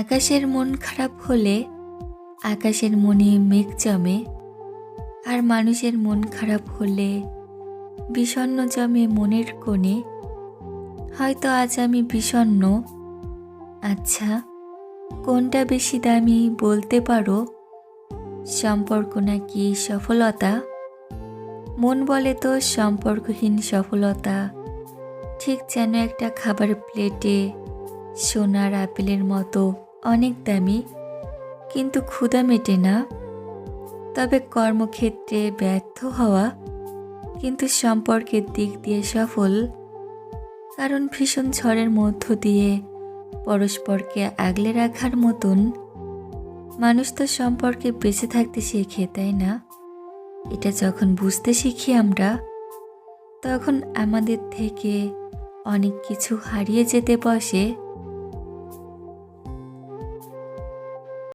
আকাশের মন খারাপ হলে আকাশের মনে মেঘ জমে আর মানুষের মন খারাপ হলে বিষণ্ণ জমে মনের কোণে। হয়তো আজ আমি বিষণ্ণ। আচ্ছা কোনটা বেশি দামি বলতে পারো? সম্পর্ক নাকি সফলতা? মন বলে তো সম্পর্কহীন সফলতা। ঠিক যেন একটা খাবার প্লেটে সোনার আপেলের মতো অনেক দামি, কিন্তু ক্ষুধা মেটে না। তবে কর্মক্ষেত্রে ব্যর্থ হওয়া, কিন্তু সম্পর্কের দিক দিয়ে সফল। কারণ ভীষণ ঝড়ের মধ্য দিয়ে পরস্পরকে আগলে রাখার মতন মানুষ তো সম্পর্কে বেঁচে থাকতে শেখে, তাই না? এটা যখন বুঝতে শিখি আমরা, তখন আমাদের থেকে অনেক কিছু হারিয়ে যেতে বসে।